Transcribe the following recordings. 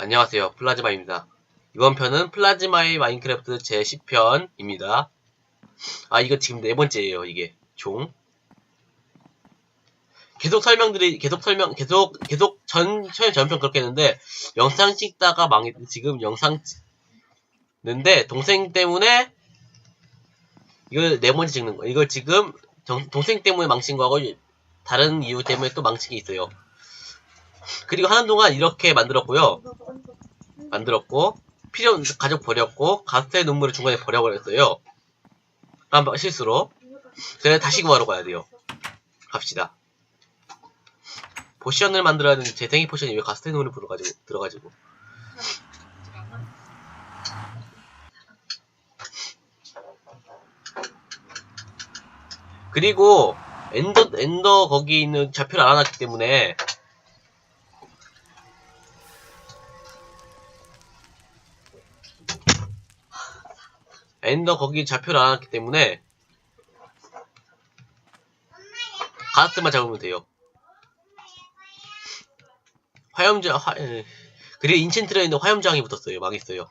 안녕하세요. 플라즈마입니다. 이번 편은 플라즈마의 마인크래프트 제10편입니다. 아, 이거 지금 네 번째예요, 이게. 총. 계속 설명드리, 계속 설명, 계속, 계속 전, 전, 전편 그렇게 했는데, 영상 찍다가 망했, 지금 영상 찍는데, 동생 때문에, 이걸 네 번째 찍는 거. 이걸 지금, 정- 동생 때문에 망친 거하고, 다른 이유 때문에 또 망친 게 있어요. 그리고 하는 동안 이렇게 만들었고요. 만들었고 필요 가족 버렸고 가스의 눈물을 중간에 버려버렸어요. 한 실수로. 그래서 다시 구하러 가야 돼요. 갑시다. 포션을 만들어야 되는데 재생이 포션이 왜 가스의 눈물을 불어가지고 들어가지고. 그리고 엔더 엔더 거기 있는 좌표를 알아놨기 때문에 엔더 거기 좌표를 안 왔기 때문에 가스만 잡으면 돼요. 화염장 화 에, 그리고 인챈트에 있는 화염장이 붙었어요. 망했어요.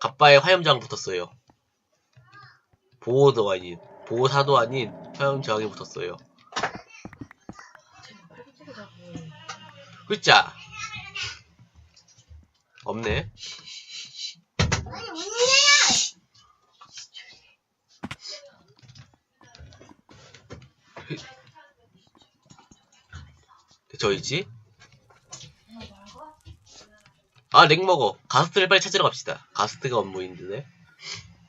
갑바에 화염장 붙었어요. 보호도 아닌 보호사도 아닌 화염장이 붙었어요. 글자 없네. 아니 문 열려! 저이지? 아, 렉 먹어. 가스트를 빨리 찾으러 갑시다. 가스트가 안 보이는데.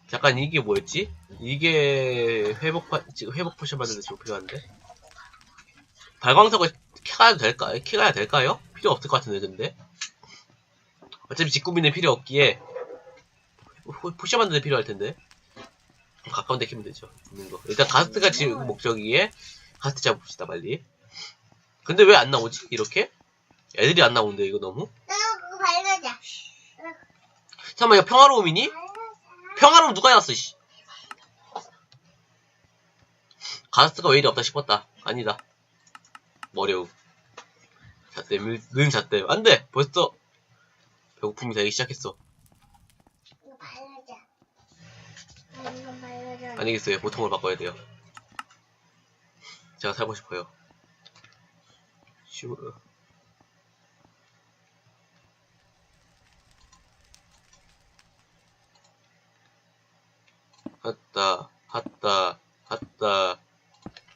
잠깐, 이게 뭐였지? 이게 회복, 파- 지금 회복 포션 만드는데 지금 필요한데? 발광석을 켜가야 될까, 켜가야 될까요? 필요 없을 것 같은데, 근데? 어차피 직구비는 필요 없기에, 포- 포션 만드는 데 필요할 텐데. 가까운 데 키면 되죠. 있는 거. 일단 가스트가 지금 목적이에, 가스트 잡읍시다, 빨리. 근데 왜 안 나오지? 이렇게? 애들이 안 나오는데 이거 너무? 나 그거. 잠깐만 이거 평화로움이니? 평화로움 누가 해놨어 씨. 가스가 왜 이리 없다 싶었다 아니다 잣대 늘, 는 잣대 안돼 벌써 배고픔이 되기 시작했어 이거 발라자. 아, 이거 발라자. 아니겠어요 보통을 바꿔야 돼요 제가 살고 싶어요 슈 핫다 핫다 핫다.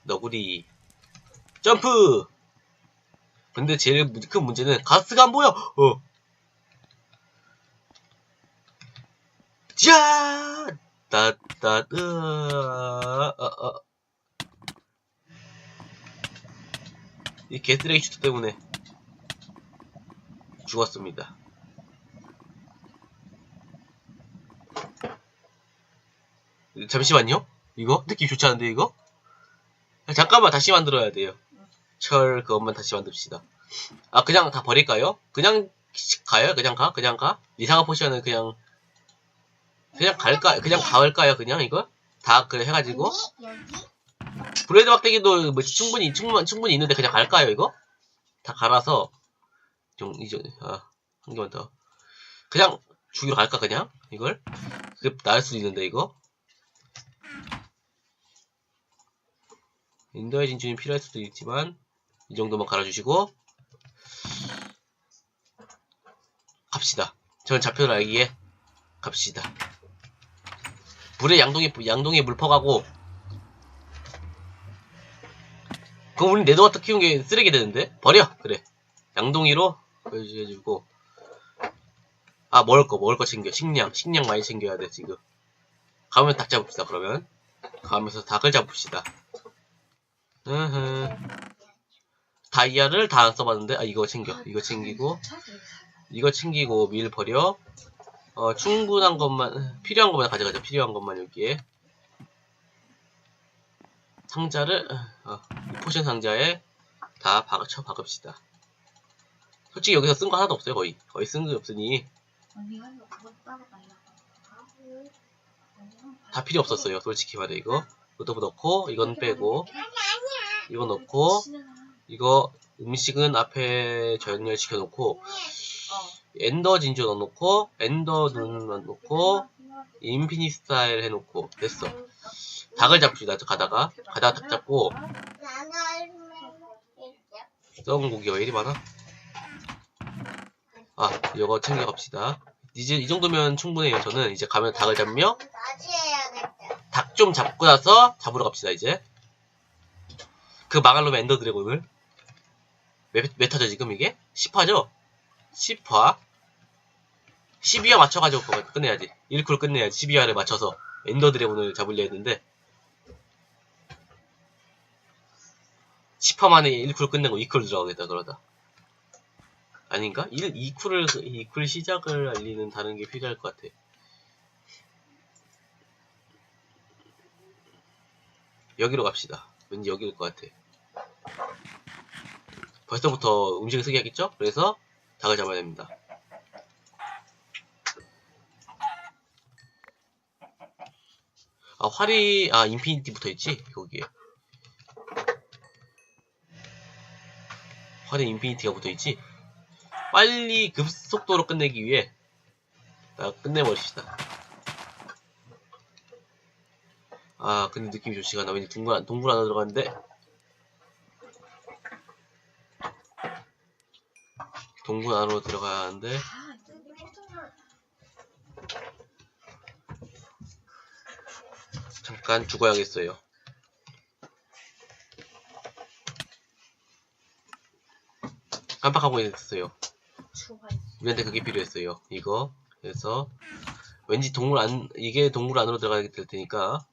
너구리. 점프! 근데 제일 문- 큰 문제는 가스가 안 보여! 어. 자! 따따 으 어, 어. 이 개쓰레기 슈트 때문에 죽었습니다. 잠시만요. 이거 느낌 좋지 않은데 이거? 아, 잠깐만 다시 만들어야 돼요. 철 그것만 다시 만듭시다. 아 그냥 다 버릴까요? 그냥 가요? 그냥 가? 그냥 가? 이상한 포션은 그냥 그냥 갈까? 그냥 가을까요? 그냥 이거? 다 그래 해가지고? 브레드 막대기도 뭐 충분히 충분 충분히 있는데 그냥 갈까요 이거? 다 갈아서 좀 이제 아한 개만 더 그냥 죽이러 갈까 그냥 이걸? 그게 나을 수도 있는데 이거 인더의 진주는 필요할 수도 있지만 이 정도만 갈아주시고 갑시다. 저는 좌표를 알기에 갑시다. 물에 양동이 양동이에 물 퍼가고 그럼 우리 네드워터 키운 게 쓰레기 되는데? 버려! 그래. 양동이로 해주고. 아, 먹을 거, 먹을 거 챙겨. 식량. 식량 많이 챙겨야 돼, 지금. 가면 닭 잡읍시다, 그러면. 가면서 닭을 잡읍시다. 다이아를 다 안 써봤는데, 아, 이거 챙겨. 이거 챙기고. 이거 챙기고, 밀 버려. 어, 충분한 것만, 필요한 것만 가져가자. 필요한 것만 여기에. 상자를 어, 이 포션 상자에 다 박쳐 박읍시다. 솔직히 여기서 쓴 거 하나도 없어요 거의. 거의 쓴 게 없으니. 다 필요 없었어요 솔직히 말해 이거. 이것도 넣고 이건 빼고 이거 넣고 이거 음식은 앞에 전열 시켜 놓고 엔더 진주 넣어놓고 엔더 눈만 넣고 인피니 스타일 해놓고 됐어 닭을 잡시다. 가다가. 가다가 닭 잡고. 썩은 고기가 왜 이리 많아? 아 이거 챙겨갑시다. 이제 이 정도면 충분해요 저는. 이제 가면 닭을 잡며. 닭 좀 잡고 나서 잡으러 갑시다 이제. 그 망할 놈의 엔더 드래곤을. 화죠 지금 이게? 10화죠? 10화 12화 맞춰가지고 끝내야지. 1쿨 끝내야지. 12화를 맞춰서 엔더 드래곤을 잡으려 했는데 10화 만에 1쿨 끝내고 2쿨 들어가겠다 그러다 아닌가? 1, 2쿨을 2쿨 시작을 알리는 다른 게 필요할 것 같아 여기로 갑시다. 왠지 여기일 것 같아. 벌써부터 음식을 쓰게 하겠죠? 그래서 닭을 잡아야 됩니다. 아, 활이, 아, 인피니티 붙어 있지? 거기에. 활에 인피니티가 붙어 있지? 빨리 급속도로 끝내기 위해, 아, 끝내버립시다. 아 근데 느낌이 좋지가 않아 왠지 동굴, 안- 동굴 안으로 들어갔는데 동굴 안으로 들어가야 하는데 잠깐 죽어야겠어요 깜빡하고 있었어요 우리한테 그게 필요했어요 이거 그래서 왠지 동굴 안 이게 동굴 안으로 들어가게 될 테니까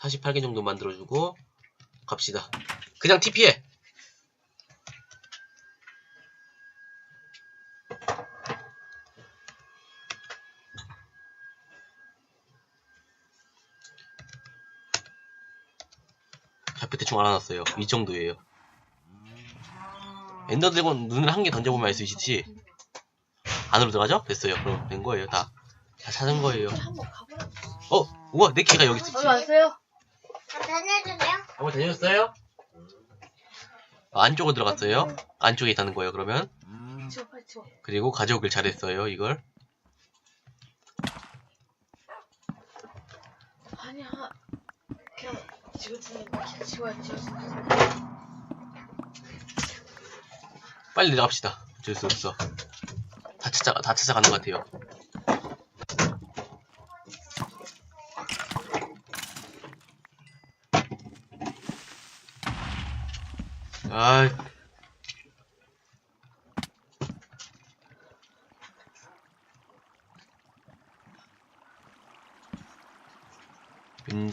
48개 정도 만들어주고 갑시다. 그냥 TP해. 대충 알아놨어요. 이 정도예요. 엔더 드래곤 눈을 한 개 던져보면 알 수 있듯이 안으로 들어가죠? 됐어요. 그럼 된 거예요. 다. 다 찾은 거예요. 어, 우와, 내 키가 여기 있었지. 어디 왔어요? 다 다녀주세요. 한번 다녀줬어요? 아, 안쪽으로 들어갔어요. 안쪽에 있다는 거예요, 그러면. 그리고 가져오길 잘했어요, 이걸. 아니야. 그냥 지워줘. 빨리 내려갑시다. 어쩔 수 없어. 다 찾아, 다 찾아가는 것 같아요. 아,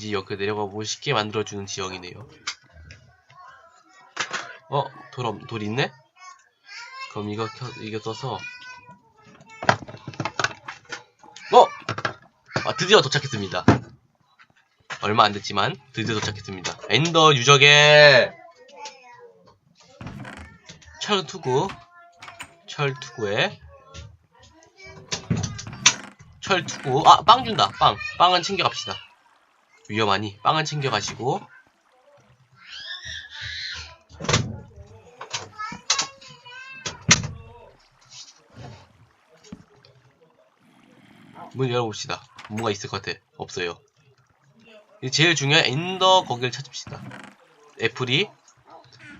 왠지 여기 내려가고 쉽게 만들어주는 지형이네요. 어, 돌, 없- 돌 있네? 그럼 이거 켜, 이거 써서 어! 아, 드디어 도착했습니다. 얼마 안 됐지만 드디어 도착했습니다. 엔더 유적의 철투구 철투구에 철투구 아 빵 준다 빵 빵은 챙겨갑시다 위험하니 빵은 챙겨가시고 문 열어봅시다. 뭔가 있을 것 같아. 없어요. 제일 중요한 엔더 거기를 찾읍시다. 애플이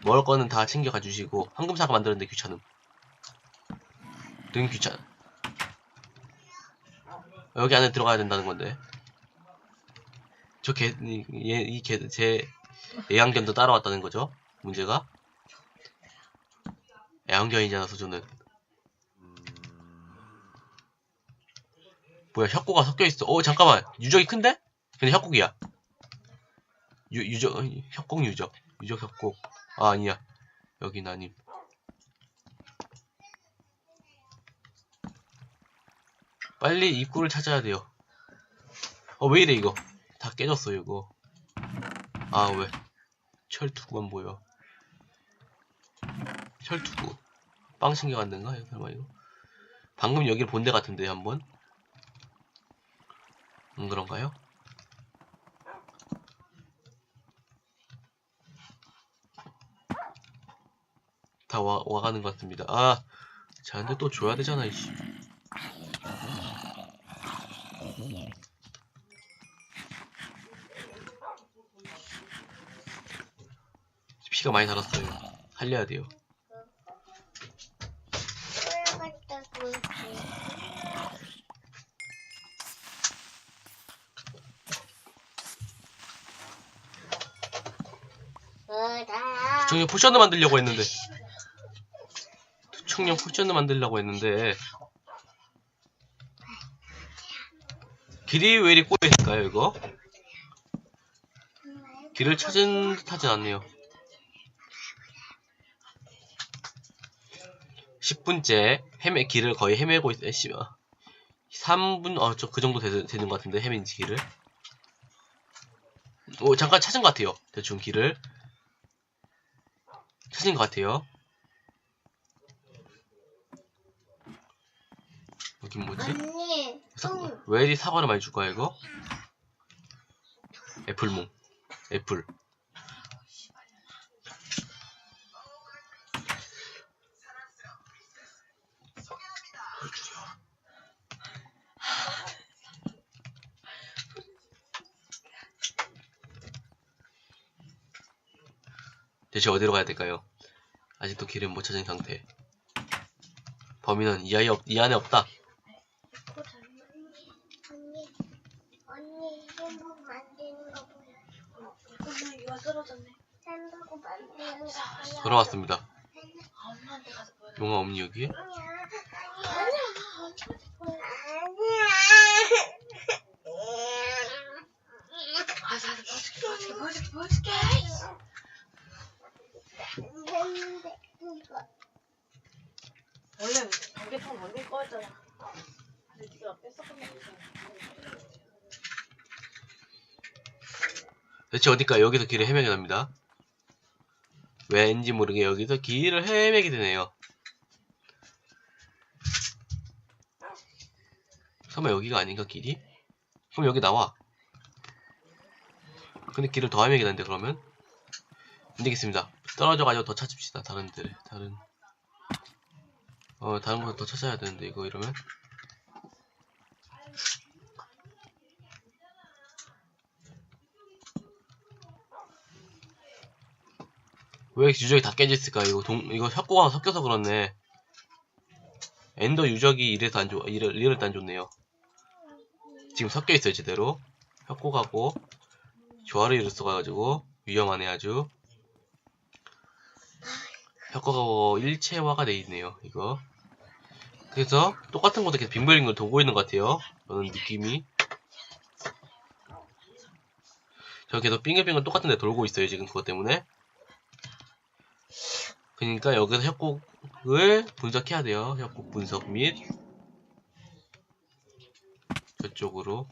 먹을 거는 다 챙겨가 주시고 황금사과 만드는데 귀찮음. 능 귀찮. 여기 안에 들어가야 된다는 건데. 저 개, 이, 얘, 이 개, 제 애완견도 따라왔다는 거죠. 문제가. 애완견이잖아, 수조는. 뭐야 협곡가 섞여있어. 어 잠깐만. 유적이 큰데? 근데 협곡이야. 유, 유적 어, 협곡 유적. 유적 협곡 아 아니야. 여긴 아님 빨리 입구를 찾아야 돼요. 어 왜 이래 이거 다 깨졌어 이거. 아 왜? 철투구만 보여. 철투구. 빵 챙겨갔는가? 설마 이거? 방금 여기를 본데 같은데 한번? 음, 그런가요? 다 와, 와가는 것 같습니다. 아, 쟤한테 또 줘야 되잖아, 이씨. 피가 많이 달았어요. 살려야 돼요. 투청용 포션을 만들려고 했는데. 투청용 포션을 만들려고 했는데. 길이 왜 이리 꼬여있을까요, 이거? 길을 찾은 듯 하진 않네요. 10분째 헤매 길을 거의 헤매고 있어요. 3분 어 저 그 정도 되, 되는 것 같은데 헤맨 길을. 오 잠깐 찾은 것 같아요. 대충 길을 찾은 것 같아요. 여긴 뭐지? 언니, 사, 똥. 왜 이리 사과를 많이 줄 거야 이거? 애플몽 애플 대체 어디로 가야 될까요? 아직도 길을 못 찾은 상태 범인은 이, 아이 없, 이 안에 없다. 돌아왔습니다 아. 용아 없니 여기? 아니야. 가서 보여줄게, 보여줄게, 보여줄게, 보여줄게. 근데 그거 원래 전기통 원래 꺼였잖아. 근데 네가 뺐었구나. 대체 어딜까 여기서 길을 헤매게 됩니다 왠지 모르게 여기서 길을 헤매게 되네요 설마 여기가 아닌가 길이? 그럼 여기 나와 근데 길을 더 헤매게 되는데 그러면 안 되겠습니다 떨어져가지고 더 찾읍시다 다른 데를 다른 어 다른 곳더 찾아야 되는데 이거 이러면 왜 유적이 다 깨졌을까? 이거 동, 이거 협곡하고 섞여서 그렇네. 엔더 유적이 이래서 안 좋, 이래, 이럴 때안 좋네요. 지금 섞여 있어요, 제대로. 협곡하고, 조화를 이룰 수가 가지고, 위험하네, 아주. 협곡하고 일체화가 돼 있네요, 이거. 그래서, 똑같은 곳에 계속 빙글빙글 돌고 있는 것 같아요. 저는 느낌이. 저 계속 빙글빙글 똑같은 데 돌고 있어요, 지금 그것 때문에. 그러니까 여기서 협곡을 분석해야 돼요. 협곡 분석 및 저쪽으로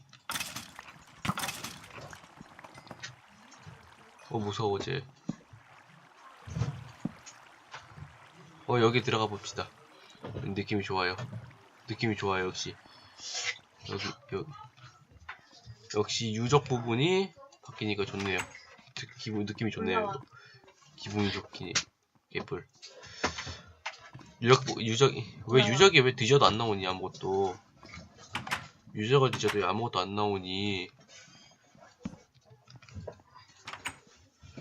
어 무서워 쟤. 어 여기 들어가 봅시다. 느낌이 좋아요. 느낌이 좋아요 역시. 여기 여기 역시 유적 부분이 바뀌니까 좋네요. 느- 기분 느낌이 좋네요. 기분이 좋긴 개뿔. 유적 유적이 왜. 유적이 왜 뒤져도 안 나오니 아무것도 유적을 뒤져도 왜 아무것도 안 나오니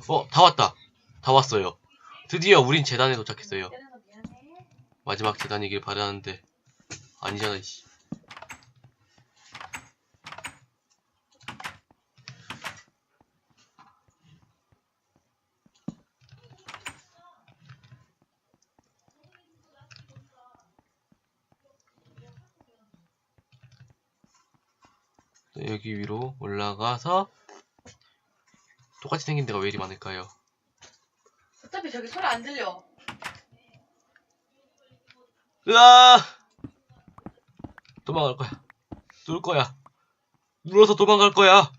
어 다 왔다 다 왔어요 드디어 우린 재단에 도착했어요. 마지막 재단이길 바라는데 아니잖아 이씨 네, 여기 위로 올라가서 똑같이 생긴 데가 왜 이리 많을까요? 어차피 저기 소리 안 들려. 으아! 도망갈 거야. 누울 거야. 눌러서 도망갈 거야.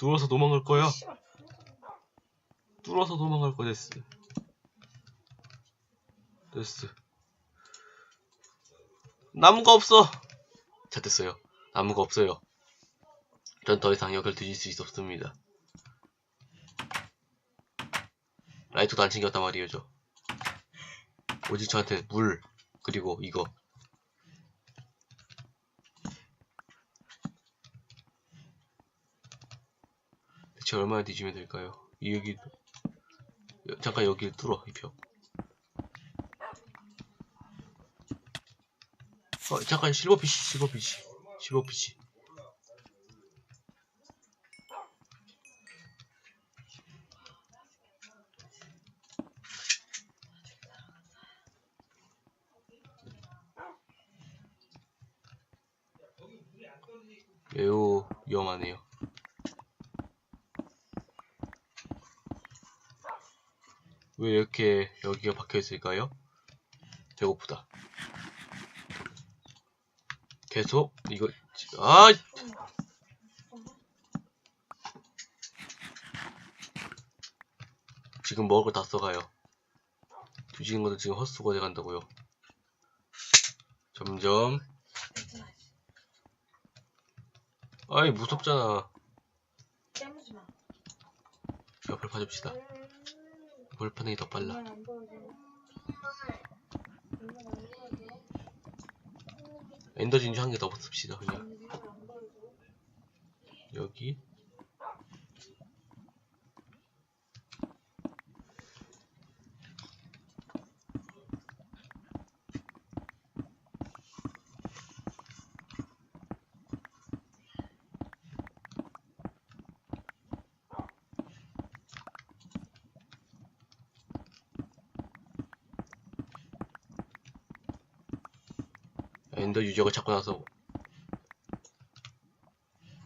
눌러서 도망갈 거야. 뚫어서 도망갈 거 됐어. 됐어. 나무가 없어. 자, 됐어요. 나무가 없어요. 전 더 이상 여길 뒤질 수 없습니다. 라이트도 안 챙겼단 말이에요, 저. 오직 저한테 물, 그리고 이거 대체 얼마나 뒤지면 될까요? 이 여기 여- 잠깐 여기를 뚫어 이 벽. 어 잠깐 실버 PC 실버 PC 실버 PC 매우 위험하네요. 왜 이렇게 박혀 있을까요? 배고프다. 계속 이거 아 지금 먹을 거다 써가요. 뒤지는 것도 지금 헛수고 돼 간다고요. 점점 아이 무섭잖아. 옆을 파줍시다. 벌판이 더 빨라. 엔더 진주 한 개 더 씁시다 그냥 보여줘. 여기 엔더 유저가 찾고 나서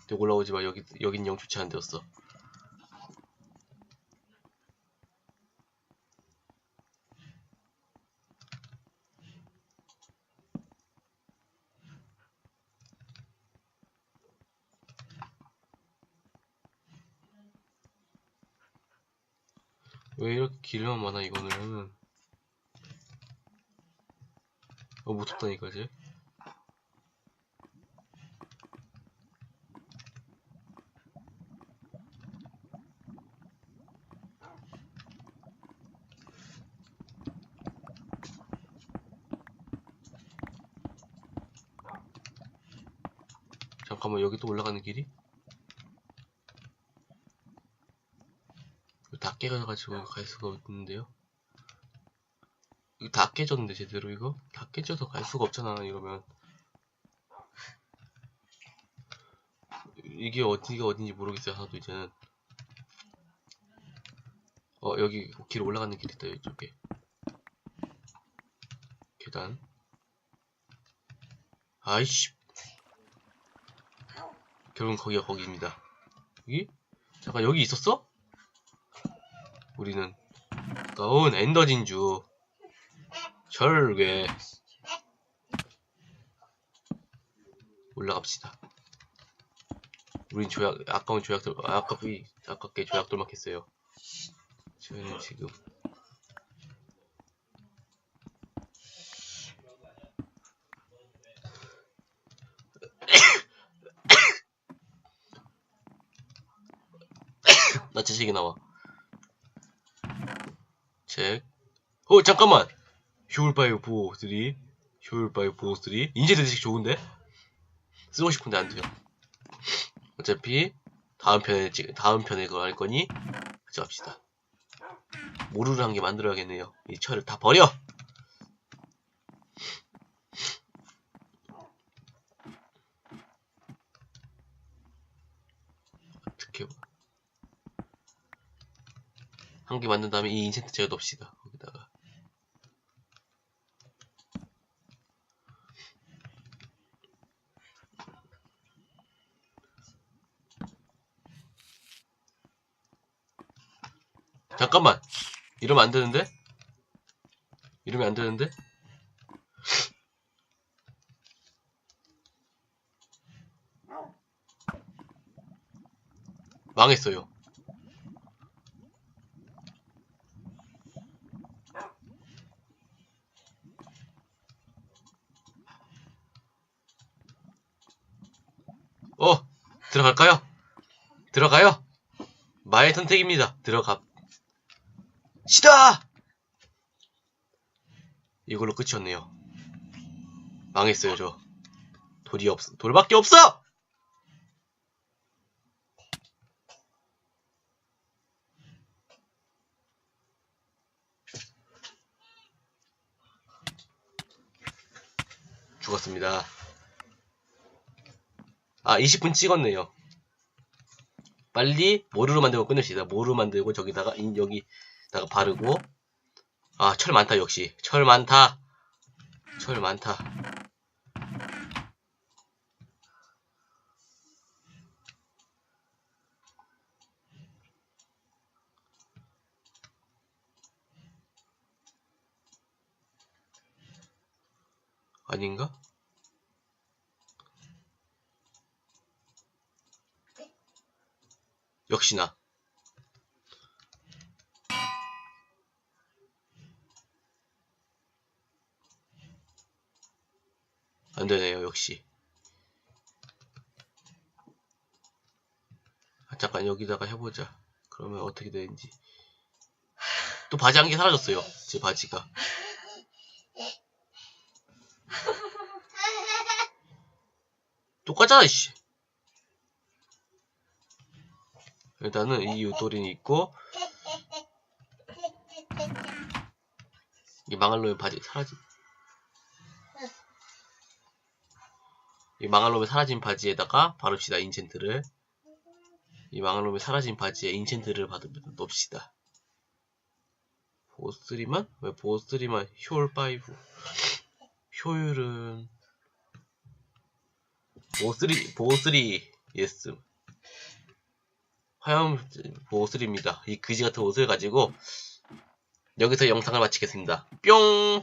또 올라오지 마. 여기 여긴 영 좋지 않은 데였어. 왜 이렇게 길만 많아 이거는? 어 무섭다니까 이제 잠깐만 여기 또 올라가는 길이? 다 깨져가지고 갈 수가 없는데요? 이거 다 깨졌는데 제대로 이거? 다 깨져서 갈 수가 없잖아 이러면 이게 어디가 어딘지 모르겠어요 하나도 이제는 어 여기 길 올라가는 길 있다 이쪽에 계단 아이씨 결국은 거기가 거기입니다. 여기? 잠깐 여기 있었어? 우리는 가운 엔더 진주 절괴 올라갑시다. 우린 조약 아까운 조약들 아깝이 아깝게 조약돌 막 했어요. 저희는 지금 나 지식이 나와. 책. 어, 잠깐만! 효율바이오 보호 3. 효율바이오 보호 3. 인제 대식 좋은데? 쓰고 싶은데 안 돼요. 어차피, 다음 편에, 찍- 다음 편에 그거 할 거니, 같이 합시다. 모루를 한 개 만들어야겠네요. 이 철을 다 버려! 어떻게, 한 개 만든 다음에 이 인센트 제어 넣읍시다. 거기다가. 잠깐만! 이러면 안 되는데? 이러면 안 되는데? 망했어요. 어, 들어갈까요? 들어가요? 마의 선택입니다. 들어가. 시다! 이걸로 끝이었네요. 망했어요 저 돌이 없 돌밖에 없어 죽었습니다 아 20분 찍었네요 빨리 모루로 만들고 끝냅시다. 모루 만들고 저기다가 인 여기다가 바르고. 아 철 많다 역시. 철 많다. 철 많다. 아닌가? 역시나 안 되네요, 역시. 아, 잠깐 여기다가 해보자. 그러면 어떻게 되는지. 또 바지 한 개 사라졌어요. 제 바지가. 똑같잖아, 씨. 일단은 이 유도린이 있고, 이 망할 놈의 바지 사라진. 이 망할 놈의 사라진 바지에다가 바릅시다, 인챈트를. 이 망할 놈의 사라진 바지에 인챈트를 받으면 놓읍시다. 보스3만? 왜 보스3만 효율 5? 효율은 보스3, 보스3, 예스. 화염 보스3입니다. 이 그지 같은 옷을 가지고 여기서 영상을 마치겠습니다. 뿅!